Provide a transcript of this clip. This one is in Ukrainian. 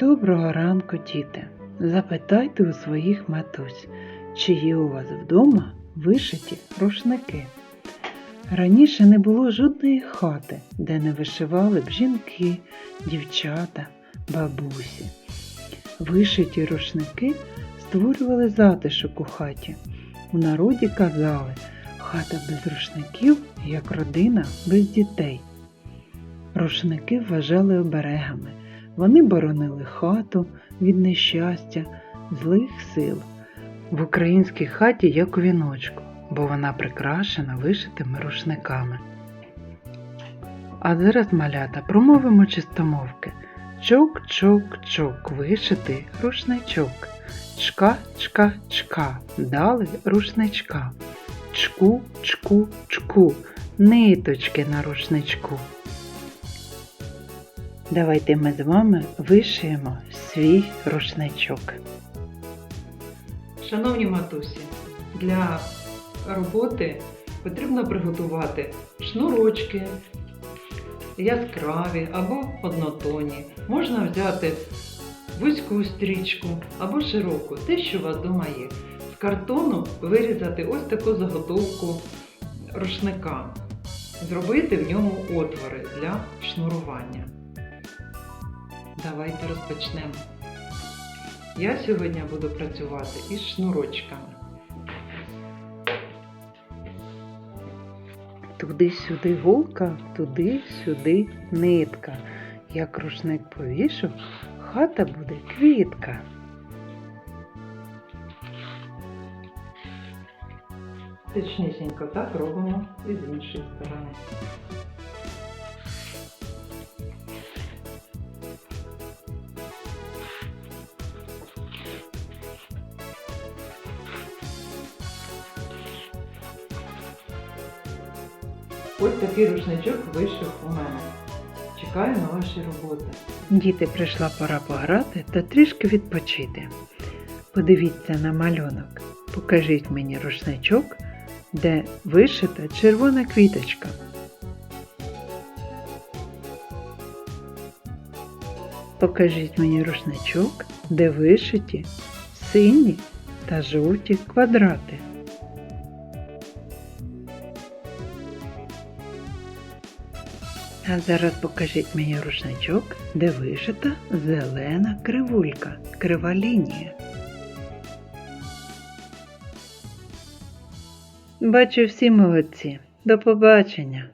Доброго ранку, діти! Запитайте у своїх матусь, чи є у вас вдома вишиті рушники. Раніше не було жодної хати, де не вишивали б жінки, дівчата, бабусі. Вишиті рушники створювали затишок у хаті. У народі казали, хата без рушників, як родина без дітей. Рушники вважали оберегами. Вони боронили хату від нещастя, злих сил. В українській хаті як у віночку, бо вона прикрашена вишитими рушниками. А зараз, малята, промовимо чистомовки. Чок-чок-чок, вишитий рушничок. Чка, чка, чка, дали рушничка. Чку, чку, чку, ниточки на рушничку. Давайте ми з вами вишиємо свій рушничок. Шановні матусі, для роботи потрібно приготувати шнурочки яскраві або однотонні. Можна взяти вузьку стрічку або широку, те, що у вас вдома є. З картону вирізати ось таку заготовку рушника, зробити в ньому отвори для шнурування. Давайте розпочнемо. Я сьогодні буду працювати із шнурочками. Туди-сюди голка, туди-сюди нитка. Як рушник повішу, хата буде квітка. Точнісінько так робимо і з іншої сторони. Ось такий рушничок вийшов у мене. Чекаю на ваші роботи. Діти прийшла пора пограти та трішки відпочити. Подивіться на малюнок. Покажіть мені рушничок, де вишита червона квіточка. Покажіть мені рушничок, де вишиті сині та жовті квадрати. А зараз покажіть мені рушничок, де вишита зелена кривулька, крива лінія. Бачу всі молодці. До побачення!